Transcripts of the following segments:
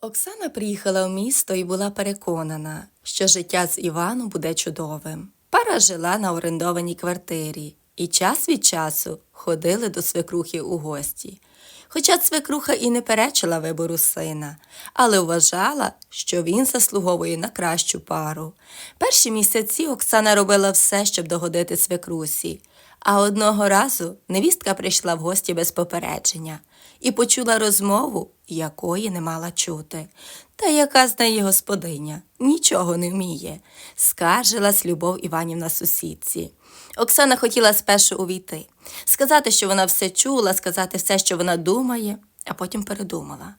Оксана приїхала в місто і була переконана, що життя з Іваном буде чудовим. Пара жила на орендованій квартирі і час від часу ходили до свекрухи у гості. Хоча свекруха і не перечила вибору сина, але вважала, що він заслуговує на кращу пару. Перші місяці Оксана робила все, щоб догодити свекрусі. А одного разу невістка прийшла в гості без попередження і почула розмову, якої не мала чути. Та яка з неї господиня нічого не вміє, скаржилась Любов Іванівна сусідці. Оксана хотіла спершу увійти, сказати, що вона все чула, сказати все, що вона думає, а потім передумала.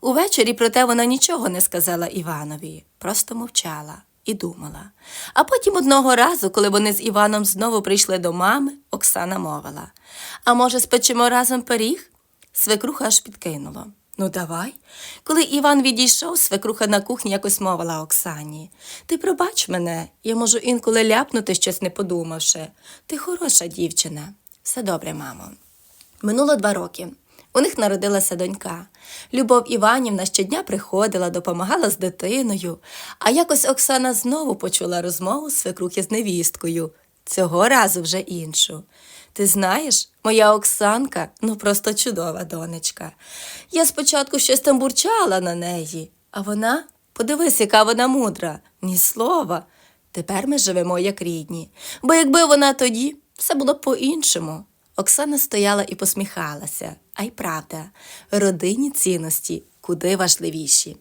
Увечері, проте, вона нічого не сказала Іванові, просто мовчала і думала. А потім одного разу, коли вони з Іваном знову прийшли до мами, Оксана мовила: А може, спечемо разом пиріг? Свекруха аж підкинула. Ну, давай. Коли Іван відійшов, свекруха на кухні якось мовила Оксані. Ти пробач мене, я можу інколи ляпнути щось не подумавши. Ти хороша дівчина. Все добре, мамо. Минуло два роки. У них народилася донька. Любов Іванівна щодня приходила, допомагала з дитиною, а якось Оксана знову почула розмову свекрухи з невісткою, цього разу вже іншу. Ти знаєш, моя Оксанка ну просто чудова донечка. Я спочатку щось там бурчала на неї, а вона, подивись, яка вона мудра, ні слова. Тепер ми живемо як рідні, бо якби вона тоді, все було по-іншому. Оксана стояла і посміхалася, а й правда, родинні цінності куди важливіші.